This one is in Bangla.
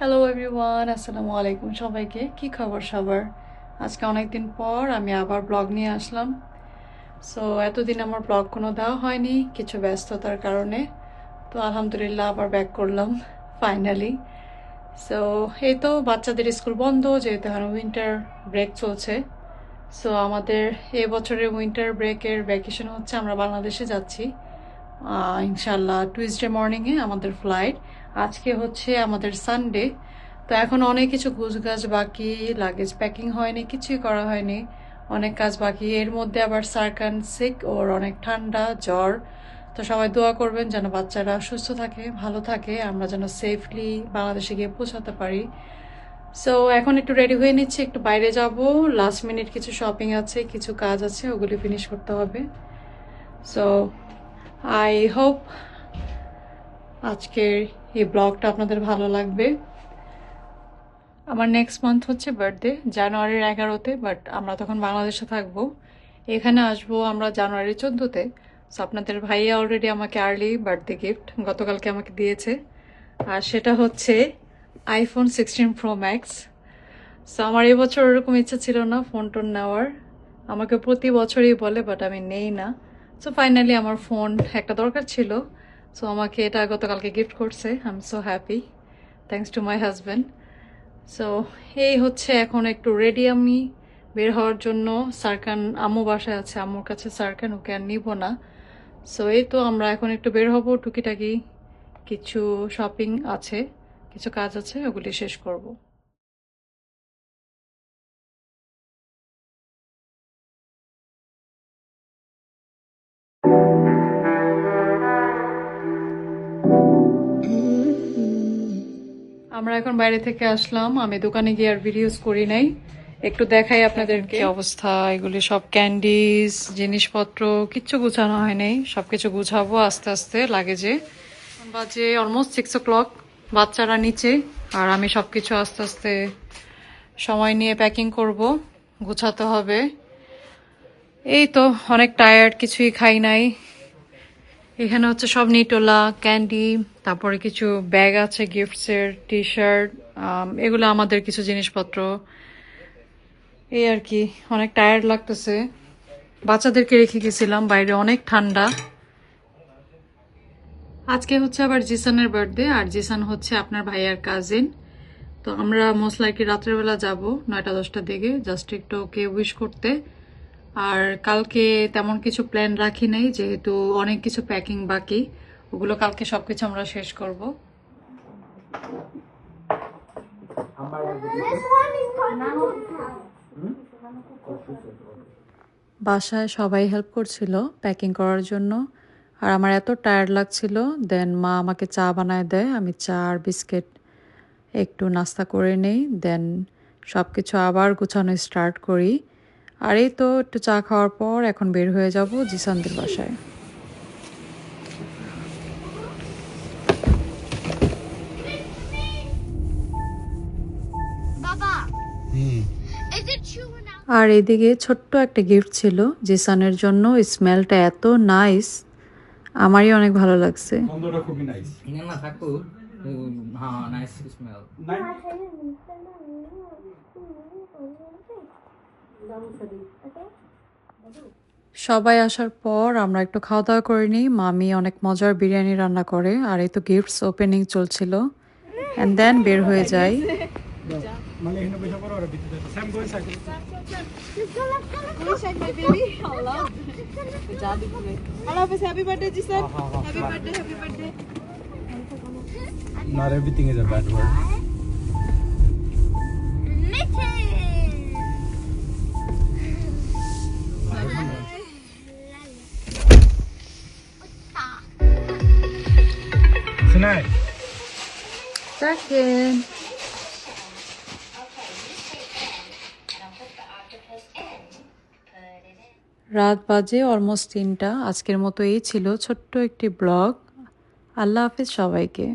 হ্যালো এভরিওয়ান আসসালামু আলাইকুম সবাইকে। কি খবর সবার? আজকে অনেকদিন পর আমি আবার ব্লগ নিয়ে আসলাম। সো এতদিন আমার ব্লগ কোনো দেওয়া হয়নি, কিছু ব্যস্ততার কারণে। তো, আলহামদুলিল্লাহ, আবার ব্যাক করলাম ফাইনালি সো এই তো, বাচ্চাদের স্কুল বন্ধ, যেহেতু এখন উইন্টার ব্রেক চলছে। সো আমাদের এ বছরের উইন্টার ব্রেকের ভ্যাকেশন হচ্ছে, আমরা বাংলাদেশে যাচ্ছি। ইনশাল্লাহ টুইসডে মর্নিংয়ে আমাদের ফ্লাইট আজকে হচ্ছে আমাদের সানডে তো এখন অনেক কিছু গুছগাছ বাকি লাগেজ প্যাকিং হয়নি, কিছুই করা হয়নি। অনেক কাজ বাকি, এর মধ্যে আবার সার্কান সিক ওর অনেক ঠান্ডা, জ্বর। তো সবাই দোয়া করবেন যেন বাচ্চারা সুস্থ থাকে, ভালো থাকে, আমরা যেন সেফলি বাংলাদেশে গিয়ে পৌঁছাতে পারি। সো এখন একটু রেডি হয়ে নিচ্ছি, একটু বাইরে যাব। লাস্ট মিনিট কিছু শপিং আছে, কিছু কাজ আছে, ওগুলি ফিনিশ করতে হবে। সো আই হোপ আজকের এই ব্লগটা আপনাদের ভালো লাগবে। আমার নেক্সট মান্থ হচ্ছে বার্থডে জানুয়ারির এগারোতে বাট আমরা তখন বাংলাদেশে থাকব। এখানে আসব আমরা জানুয়ারি চোদ্দোতে। সো আপনাদের ভাইয়া অলরেডি আমাকে আর্লি বার্থডে গিফট গতকালকে আমাকে দিয়েছে। আর সেটা হচ্ছে iPhone sixteen pro max so আমার এবছর ওরকম ইচ্ছা ছিল না ফোন টোন নেওয়ার। আমাকে প্রতি বছরই বলে বাট আমি নেই না। সো ফাইনালি আমার ফোন একটা দরকার ছিল। সো আমাকে এটা গতকালকে গিফট করছে। I am so happy thanks to my husband so এই হচ্ছে এখন একটু রেডি আমি। বের হওয়ার জন্য সার্কান আম্মু বাসায় আছে। আম্মুর কাছে সার্কান, ওকে আর নিব না। সো এই তো আমরা এখন একটু বের হব। টুকিটাকি কিছু শপিং আছে, কিছু কাজ আছে, ওগুলি শেষ করব। আমরা এখন বাইরে থেকে আসলাম। আমি দোকানে গিয়ে আর ভিডিওস করি নাই। একটু দেখাই আপনাদেরকে। অবস্থা? এগুলি সব ক্যান্ডিজ জিনিসপত্র, কিচ্ছু গুছানো হয় নাই। সবকিছু গুছাবো আস্তে আস্তে লাগেজে। বাজে অলমোস্ট সিক্স ও ক্লক বাচ্চারা নিচে। আর আমি সবকিছু আস্তে আস্তে সময় নিয়ে প্যাকিং করব। গুছাতে হবে। এই তো, অনেক টায়ার্ড কিছুই খাই নাই। এখানে হচ্ছে সব নিটোলা, ক্যান্ডি, তারপরে কিছু ব্যাগ আছে গিফটসের টি শার্ট এগুলো আমাদের কিছু জিনিসপত্র। এই আর কি, অনেক টায়ার্ড লাগতেছে। বাচ্চাদেরকে রেখে গেছিলাম, বাইরে অনেক ঠান্ডা। আজকে হচ্ছে আবার জিসানের বার্থডে আর জিসান হচ্ছে আপনার ভাইয়ার কাজিন তো আমরা মোস্ট লাইকলি রাত্রেবেলা যাব, নয়টা দশটার দিকে জাস্ট একটু ওকে উইশ করতে। আর কালকে তেমন কিছু প্ল্যান রাখি নাই, যেহেতু অনেক কিছু প্যাকিং বাকি, ওগুলো কালকে সবকিছু আমরা শেষ করব। বাসায় সবাই হেল্প করছিল প্যাকিং করার জন্য, আর আমার এত টায়ার্ড লাগছিল দেন মা আমাকে চা বানায় দেয়, আমি চা আর বিস্কিট একটু নাস্তা করে নেই দেন সব কিছু আবার গুছানো স্টার্ট করি। আর এই তো একটু চা খাওয়ার পর এখন বের হয়ে যাব জিসানদের বাসায়? আর এদিকে ছোট্ট একটা গিফট ছিল জিসানের জন্য স্মেলটা এত নাইস আমারই অনেক ভালো লাগছে নাইস সবাই আসার পর আমরা একটু খাওয়া দাওয়া করে নিই। মামি অনেক মজার বিরিয়ানি রান্না করে, আর এই তো গিফটস ওপেনিং চলছিল। অ্যান্ড দেন বের হয়ে যাই। Sinai. Second. রাত বাজে অলমোস্ট তিনটা আজকের মতো এই ছিল ছোট্ট একটি ব্লগ আল্লাহ হাফিজ সবাইকে